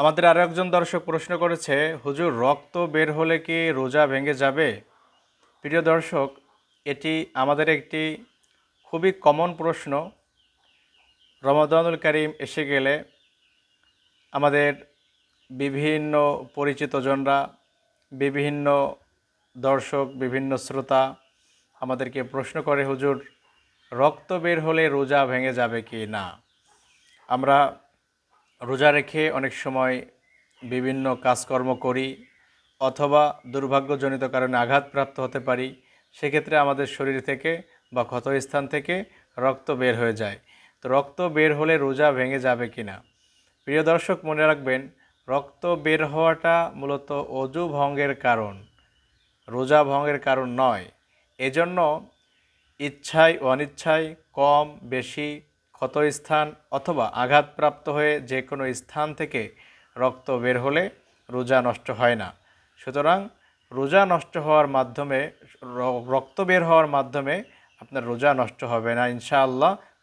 আমাদের আরও একজন দর্শক প্রশ্ন করেছে, হুজুর, রক্ত বের হলে কি রোজা ভেঙে যাবে? প্রিয় দর্শক, এটি আমাদের একটি খুবই কমন প্রশ্ন। রমাদানুল করিম এসে গেলে আমাদের বিভিন্ন পরিচিতজনরা বিভিন্ন দর্শক, বিভিন্ন শ্রোতা আমাদেরকে প্রশ্ন করে, হুজুর, রক্ত বের হলে রোজা ভেঙে যাবে কি না? আমরা রোজা রেখে অনেক সময় বিভিন্ন কাজকর্ম করি অথবা দুর্ভাগ্যজনিত কারণে আঘাতপ্রাপ্ত হতে পারি, সেক্ষেত্রে আমাদের শরীর থেকে বা ক্ষতস্থান থেকে রক্ত বের হয়ে যায়। তো রক্ত বের হলে রোজা ভেঙে যাবে কি না প্রিয় দর্শক, মনে রাখবেন, রক্ত বের হওয়াটা মূলত অজু ভঙ্গের কারণ, রোজা ভঙ্গের কারণ নয়। এজন্য ইচ্ছায়, অনিচ্ছায় কম, বেশি ক্ষতস্থান অথবা আঘাতপ্রাপ্ত হয়ে যে কোনো স্থান থেকে রক্ত বের হলে রোজা নষ্ট হয় না। সুতরাং রোজা নষ্ট হওয়ার মাধ্যমে, রক্ত বের হওয়ার মাধ্যমে আপনার রোজা নষ্ট হবে না, ইনশাআল্লাহ।